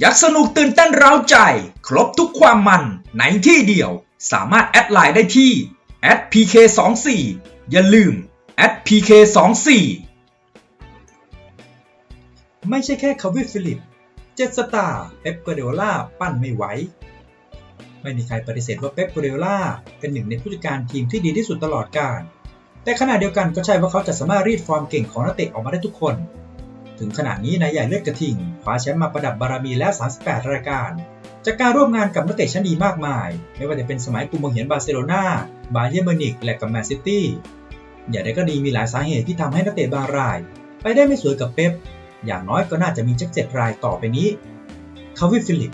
อยากสนุกตื่นเต้นเร้าใจ ครบทุกความมันในที่เดียว สามารถแอดไลน์ได้ที่ @pk24 อย่าลืม @pk24 ไม่ใช่แค่คาวิฟิลิป เจสตาเป๊ปกัวเดล่าปั้นไม่ไหวไม่มีใครปฏิเสธว่าเป๊ปกเดโอล่าเป็นหนึ่งในผู้จัดการทีมที่ดีที่สุดตลอดกาลแต่ขณะเดียวกันก็ใช่ว่าเขาจะสามารถรีดฟอร์มเก่งของนักเตะออกมาได้ทุกคน ถึงขณะนี้นายใหญ่เลือดกระทิงคว้าแชมป์มาประดับบารมีแล้ว 38 รายการ จากการร่วมงานกับนักเตะชั้นดีมากมาย ไม่ว่าจะเป็นสมัยกลุ่มเมืองเหียนบาร์เซโลนาบาเยิร์นมิวนิกและกับแมนซิตี้อย่างไรก็ดีมีหลายสาเหตุที่ทำให้นักเตะบางราย ไปได้ไม่สวยกับเป๊ปอย่างน้อยก็น่าจะมีจักเจ็ดรายต่อไปนี้คาวิฟิลิป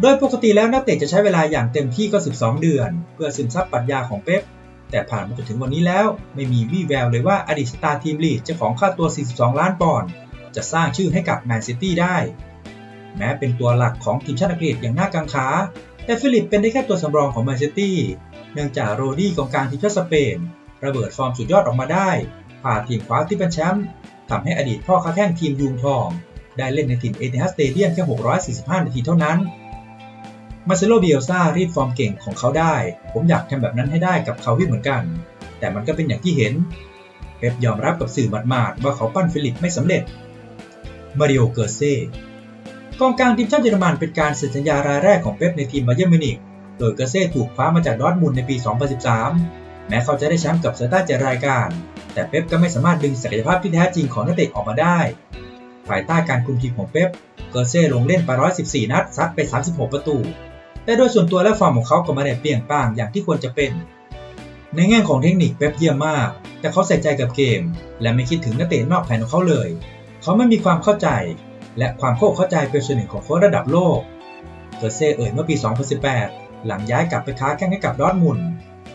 โดยปกติแล้วนักเตะจะใช้เวลาอย่างเต็มที่ก็ 12 เดือน เพื่อซึมซับปรัชญาของเป๊ปแต่ผ่านมาจนถึงวันนี้แล้วไม่มีวี่แววเลยว่าอดีตสตาร์ทีมลีดจ้าของค่าตัว 42 ล้านปอนด์ จะสร้างชื่อให้กับแมนซิตี้ได้ แม้เป็นตัวหลักของทีมชาติอังกฤษอย่างน่ากังขา แต่ฟิลิปเป็นได้แค่ตัวสำรองของแมนซิตี้ เนื่องจากโรดี้กองกลางทีมชาติสเปน ระเบิดฟอร์มสุดยอดออกมาได้พาทีมคว้าที่เป็นแชมป์ทำให้อดีตพ่อค้าแข้งทีมยูงทอง ได้เล่นในทีมเอเทฮัสเตเดียมแค่ 645 นาทีเท่านั้นมาเซโลเบียลซารีดฟอร์มเก่งของเขาได้ ผมอยากทำแบบนั้นให้ได้กับเขาวิ่เหมือนกัน แต่มันก็เป็นอย่างที่เห็นเป๊ปยอมรับกับสื่อหมาดๆว่าเขาปั้นฟิลิปไม่สำเร็จ มาริโอ เกอร์เซ่กองกลางทีมชาติเยอรมันเป็นการเซ็นสัญญารายแรกของเป๊ปในทีมบาเยิร์นมิวนิกโดยเกอร์เซ่ถูกคว้ามาจากดอร์ทมุนในปี 2013 แม้เขาจะได้แชมป์กับเซอร์ต้าเจรายการ แต่เป๊ปก็ไม่สามารถดึงศักยภาพที่แท้จริงของนักเตะออกมาได้ ภายใต้การคุมทีมของเป๊ป เกอร์เซ่ลงเล่นไป 114 นัด ซัดไป 36 ประตู แต่โดยส่วนตัวและฟอร์มของเขาก็ไม่ได้เปลี่ยนป้างอย่างที่ควรจะเป็น ในแง่ของเทคนิคเป๊ปเยี่ยมมาก แต่เขาใส่ใจกับเกม และไม่คิดถึงนักเตะนอกแผนของเขาเลย เขาไม่มีความเข้าใจ และความเข้าอกเข้าใจเป็นส่วนหนึ่งของโค้ชระดับโลก เกอร์เซ่เอ่ยเมื่อปี 2018 หลังย้ายกลับไปค้าแข่งให้กับดอร์ทมุน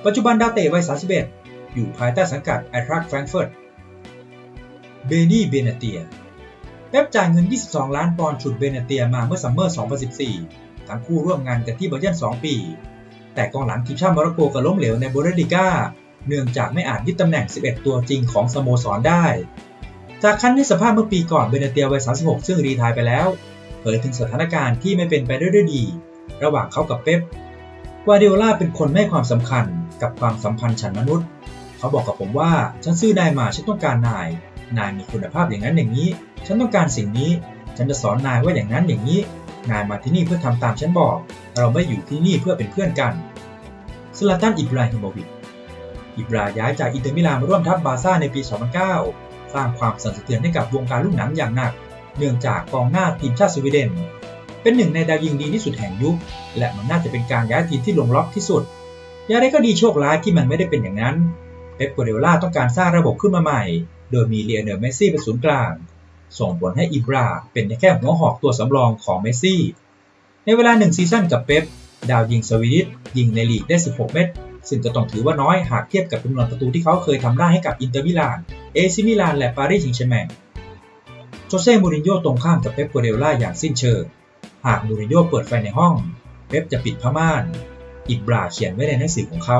ปัจจุบันดาวเตะวัย 31 อยู่ภายใต้สังกัดไอทรัคแฟรงก์เฟิร์ต เบนี่เบเนเตีย เป๊ปจ่ายเงิน 22 ล้านปอนด์ฉุดเบเนเตียมาเมื่อซัมเมอร์ 2014 ทั้งคู่ร่วมงานกันที่เบอร์เยน 2 ปี แต่กองหลังทีมชาติโมร็อกโกก็ล้มเหลวในโบเรลิก้าเนื่องจากไม่อาจยึดตำแหน่ง 11 ตัวจริงของสโมสรได้ จากคันที่สภาพเมื่อปีก่อนเบเนเตียวัย 36 ซึ่งรีทายไปแล้ว เผยถึงสถานการณ์ที่ไม่เป็นไปได้ด้วยดี ระหว่างเขากับเป๊ปกวาเดโอลาเป็นคนไม่ให้ความสำคัญกับความสัมพันธ์ฉันมนุษย์ เขาบอกกับผมว่า ฉันซื้อนายมาฉันต้องการนาย นายมีคุณภาพอย่างนั้นอย่างนี้ ฉันต้องการสิ่งนี้ ฉันจะสอนนายว่าอย่างนั้นอย่างนี้ นายมาที่นี่เพื่อทำตามฉันบอก เราไม่อยู่ที่นี่เพื่อเป็นเพื่อนกันสลาตันอิบราฮิโมวิชอิบราย้ายจากอินเตอร์มิลานมาร่วมทัพบาซ่าในปี 2009 สร้างความสั่นสะเทือนให้กับวงการลูกหนังอย่างหนัก เนื่องจากกองหน้าทีมชาติสวีเดน เป็นหนึ่งในดาวยิงดีที่สุดแห่งยุค และมันน่าจะเป็นการย้ายทีมที่ลงล็อกที่สุด อย่างไรก็ดีโชคร้ายที่มันไม่ได้เป็นอย่างนั้น เป๊ปกัวเดล่าต้องการสร้างระบบขึ้นมาใหม่ โดยมีเลียเนลเมสซี่เป็นศูนย์กลาง ส่งผลให้อิบราเป็นแค่หัวหอกตัวสำรองของเมสซี่ ในเวลาหนึ่งซีซั่นกับเป๊ปดาวยิงสวีดิชยิงในลีกได้ 16 เม็ด ซึ่งก็ต้องถือว่าน้อยหากเทียบกับจำนวนประตูที่เขาเคยทำได้ให้กับอินเตอร์มิลาน เอซิมิลาน และปารีสแซงต์แชร์แมงโจเซ่ มูรินโญ่ตรงข้ามกับเป๊ปกัวเดล่าอย่างสิ้นเชิง หากมูรินโญ่เปิดไฟในห้อง เป๊ปจะปิดผ้าม่าน อิบราเขียนไว้ในหนังสือของเขา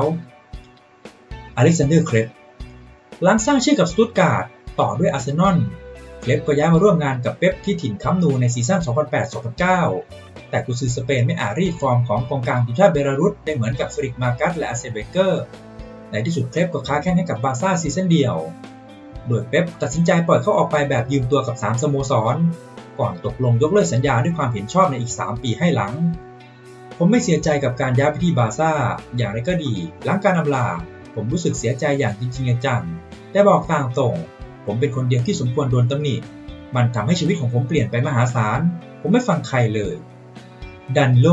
อเล็กซานเดอร์ เครปหลังสร้างชื่อกับสตุตการ์ดต่อด้วยอาร์เซนอล เคลปก็ย้ายมาร่วมงานกับเป๊ปที่ถิ่นคัมนูในซีซั่น 2008-2009 แต่กุซือสเปนไม่อาจรีดฟอร์มของกองกลางทีมชาติเบลารุสได้เหมือนกับฟริกมากัสและอาเซเบเกอร์ ในที่สุดเคลปก็ค้าแข่งให้กับบาร์ซ่าซีซั่นเดียว โดยเป๊ปตัดสินใจปล่อยเขาออกไปแบบยืมตัวกับ 3 สโมสร ก่อนตกลงยกเลิกสัญญาด้วยความเห็นชอบในอีก 3 ปีให้หลัง ผมไม่เสียใจกับการย้ายไปที่บาร์ซ่า อย่างไรก็ดี หลังการอำลา ผมรู้สึกเสียใจอย่างจริงๆจังแต่บอกตามตรง ผมเป็นคนเดียวที่สมควรโดนตำหนิ มันทำให้ชีวิตของผมเปลี่ยนไปมหาศาล ผมไม่ฟังใครเลย ดันโล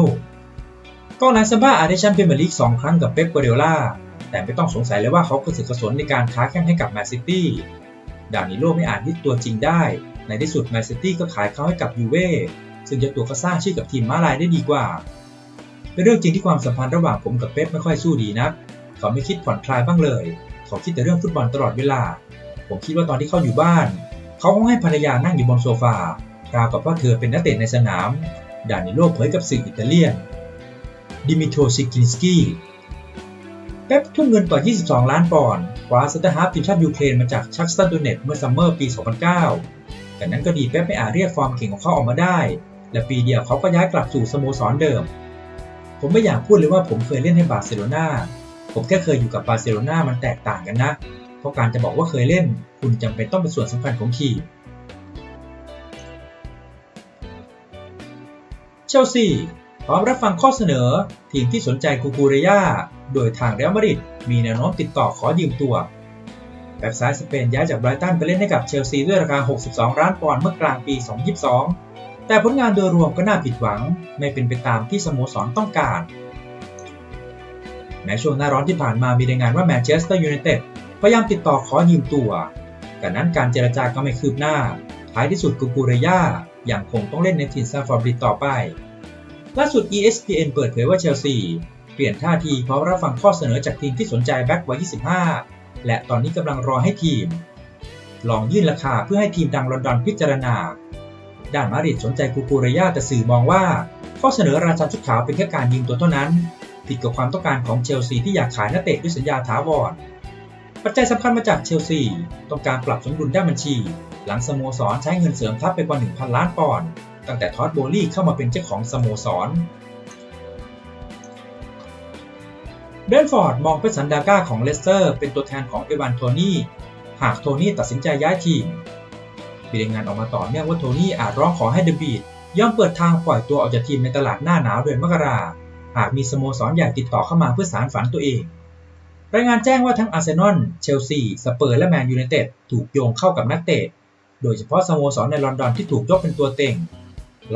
กองหลังซัมบ้าอาจได้แชมป์พรีเมียร์ลีก2ครั้งกับเป๊ปกัวเดล่า แต่ไม่ต้องสงสัยเลยว่าเขากระสือกระสนในการค้าแข่งให้กับแมนซิตี้ดานิโลไม่อาจยึดตัวจริงได้ ในที่สุดแมนซิตี้ก็ขายเขาให้กับยูเว่ซึ่งจะตัวก็สร้างชื่อกับทีมมาลายได้ดีกว่าเป็นเรื่องจริงที่ความสัมพันธ์ระหว่างผมกับเป๊ปไม่ค่อยสู้ดีนัก เขาไม่คิดผ่อนคลายบ้างเลย เขาคิดแต่เรื่องฟุตบอลตลอดเวลา ผมคิดว่าตอนที่เขาอยู่บ้าน เขาคงให้ภรรยานั่งอยู่บนโซฟาราวกับว่าเธอเป็นนักเตะในสนาม ด่านิโลเผยกับสื่ออิตาเลียน ดิมิโทซิกินสกี้เป๊ปทุ่มเงินกว่า22 ล้านปอนด์คว้าเซตอร์ฮาร์ฟทีมชาติยูเครนมาจากชักสตันโดเนตเมื่อซัมเมอร์ปี 2009 แต่นั้นก็ดีเป๊ปไม่อาจเรียกฟอร์มเก่งของเขาออกมาได้ และปีเดียวเขาก็ย้ายกลับสู่สโมสรเดิม ผมไม่อยากพูดเลยว่าผมเคยเล่นให้บาร์เซโลนาผมแค่เคยอยู่กับบาร์เซโลนามันแตกต่างกันนะ เพราะการจะบอกว่าเคยเล่น คุณจำเป็นต้องเป็นส่วนสำคัญของทีมเชลซีพร้อมรับฟังข้อเสนอ ทีมที่สนใจคูคูเรยโดยทางเรอัลมาดริดมีแนวโน้มติดต่อขอยืมตัวแบ็กซ้ายสเปนย้ายจากไบรตันไปเล่นให้กับเชลซีด้วยราคา 62 ล้านปอนด์เมื่อกลางปี 2022 แต่ผลงานโดยรวมก็น่าผิดหวัง ไม่เป็นไปตามที่สโมสรต้องการ แม้ช่วงหน้าร้อนที่ผ่านมามีรายงานว่าแมนเชสเตอร์ยูไนเต็ด พยายามติดต่อขอยืมตัว แต่นั้นการเจรจาก็ไม่คืบหน้า ท้ายที่สุดกูกูเรย่ายังคงต้องเล่นในทีมซาฟอร์บริดต่อไป ล่าสุด ESPN เปิดเผยว่าเชลซีเปลี่ยนท่าทีเพราะรับฟังข้อเสนอจากทีมที่สนใจแบ็กวัย 25 และตอนนี้กำลังรอให้ทีม ลองยื่นราคาเพื่อให้ทีมดังลอนดอนพิจารณา ด้านมาดริดสนใจกูกูเรย่าแต่สื่อมองว่า ข้อเสนอราชาชุดขาวเป็นแค่การยืมตัวเท่านั้น ผิดกับความต้องการของเชลซีที่อยากขายนักเตะด้วยสัญญาถาวร ปัจจัยสำคัญมาจากเชลซี ต้องการปรับสมดุลด้านบัญชี หลังสโมสรใช้เงินเสริมทัพไปกว่า 1,000 ล้านปอนด์ตั้งแต่ทอดโบลี่เข้ามาเป็นเจ้าของสโมสรเบรนฟอร์ดมองเป็นสันดาก้าของเลสเตอร์เป็นตัวแทนของเอวานโทนี่หากโทนี่ตัดสินใจย้ายทีมมีรายงานออกมาต่อเนื่องว่าโทนี่อาจร้องขอให้เดอะบีดย่อมเปิดทางปล่อยตัวออกจากทีมในตลาดหน้าหนาวเดือนมกราหากมีสโมสรใหญ่ติดต่อเข้ามาเพื่อสารฝันตัวเอง รายงานแจ้งว่าทั้งอาร์เซนอล เชลซี สเปอร์และแมนยูไนเต็ดถูกโยงเข้ากับนักเตะ โดยเฉพาะสโมสรในลอนดอนที่ถูกยกเป็นตัวเต็ง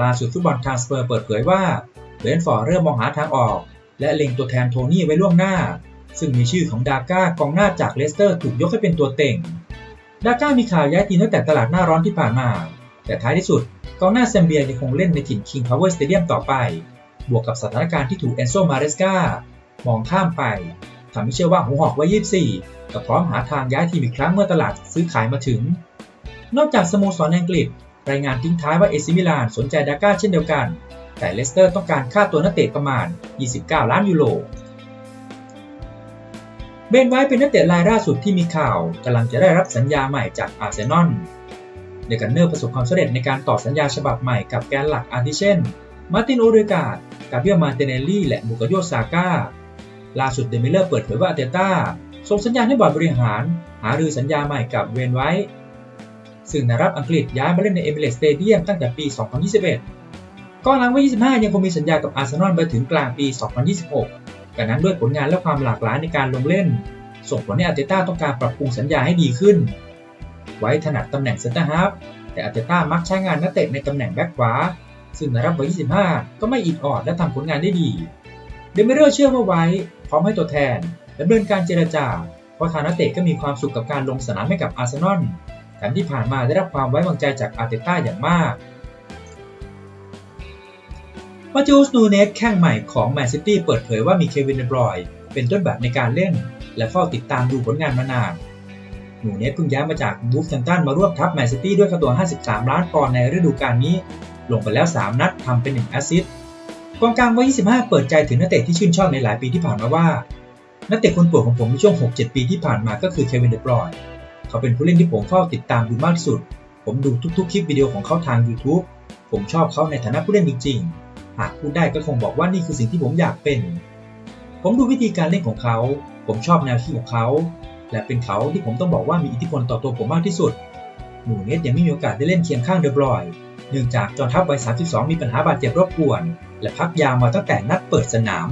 ล่าสุดฟุตบอลทรานสเปอร์เปิดเผยว่าเบรนฟอร์เริ่มมองหาทางออก และเล็งตัวแทนโทนี่ไว้ล่วงหน้า ซึ่งมีชื่อของดาก้ากองหน้าจากเลสเตอร์ถูกยกให้เป็นตัวเต็ง ดาก้ามีข่าวย้ายทีมตั้งแต่ตลาดหน้าร้อนที่ผ่านมา แต่ท้ายที่สุดกองหน้าแซมเบียยังคงเล่นในถิ่น King Power Stadium ต่อไป บวกกับสถานการณ์ที่ถูกเอนโซมาเรสกามองข้ามไป ทำให้เชื่อว่าหัวหอกวัย24 ก็พร้อมหาทางย้ายทีมอีกครั้งเมื่อตลาดซื้อขายมาถึง นอกจากสโมสรอังกฤษ รายงานทิ้งท้ายว่าเอซิมิลานสนใจดาก้าเช่นเดียวกัน แต่เลสเตอร์ต้องการค่าตัวนักเตะประมาณ 29 ล้านยูโร เบนไว้เป็นนักเตะรายล่าสุดที่มีข่าวกำลังจะได้รับสัญญาใหม่จากอาร์เซนอลเดกันเนอร์ประสบความสำเร็จในการต่อสัญญาฉบับใหม่กับแกนหลักอาทิเช่น มาร์ตินโอเดกาดกาเบียมาเตเนลลี่ และบุกโยซาก้า ล่าสุดเดมิเลอร์เปิดเผยว่าอาเตต้าส่งสัญญาณให้บอร์ดบริหาร หารือสัญญาใหม่กับเวนไว้ ซึ่งนารับอังกฤษย้ายมาเล่นในเอมิเรตสเตเดียมตั้งแต่ปี 2021กองหลังวัย25 ยังคงมีสัญญากับอาร์เซนอลไปถึงกลางปี 2026แต่นั้นด้วยผลงานและความหลากหลายในการลงเล่น ส่งผลให้อาร์เตต้าต้องการปรับปรุงสัญญาให้ดีขึ้น ไว้ถนัดตำแหน่งเซนเตอร์ฮาฟแต่อาร์เตต้ามักใช้งานนักเตะในตำแหน่งแบ็คขวาซึ่งนารับวัย25 ก็ไม่อิดออดและทำผลงานได้ดี เดมิเรอร์เชื่อว่าไว้ พร้อมให้ตัวแทนดำเนินการเจรจา เพราะทานักเตะก็มีความสุขกับการลงสนามให้กับอาร์เซนอลแถมที่ผ่านมาได้รับความไว้วางใจจากอาร์เตต้าอย่างมากมาจูสนูเนสแข้งใหม่ของแมนซิตี้เปิดเผยว่ามีเควินเดบรอยเป็นต้นแบบในการเล่น และเฝ้าติดตามดูผลงานมานานนูเนสเพิ่งย้ายมาจากบูฟแฟนตันมาร่วมทัพแมนซิตี้ด้วยค่าตัว 53 ล้านปอนด์ในฤดูกาลนี้ ลงไปแล้ว 3 นัดทำเป็น 1 แอสซิสต์ กองกลางวัย25 เปิดใจถึงนักเตะที่ชื่นชอบในหลายปีที่ผ่านมาว่า นักเตะคนโปรดของผมในช่วง 6-7 ปีที่ผ่านมาก็คือเควินเดบรอยเขาเป็นผู้เล่นที่ผมเฝ้าติดตามดูมากที่สุด ผมดูทุกๆ คลิปวิดีโอของเขาทาง YouTube ผมชอบเขาในฐานะผู้เล่นจริงๆ หากพูดได้ก็คงบอกว่านี่คือสิ่งที่ผมอยากเป็น ผมดูวิธีการเล่นของเขา ผมชอบแนวคิดของเขา และเป็นเขาที่ผมต้องบอกว่ามีอิทธิพลต่อตัวผมมากที่สุด หนูเนสยังไม่มีโอกาสได้เล่นเคียงข้างเดบรอย เนื่องจากจอห์นทัพวัย 32 มีปัญหาบาดเจ็บรบกวน และพักยาวมาตั้งแต่นัดเปิดสนาม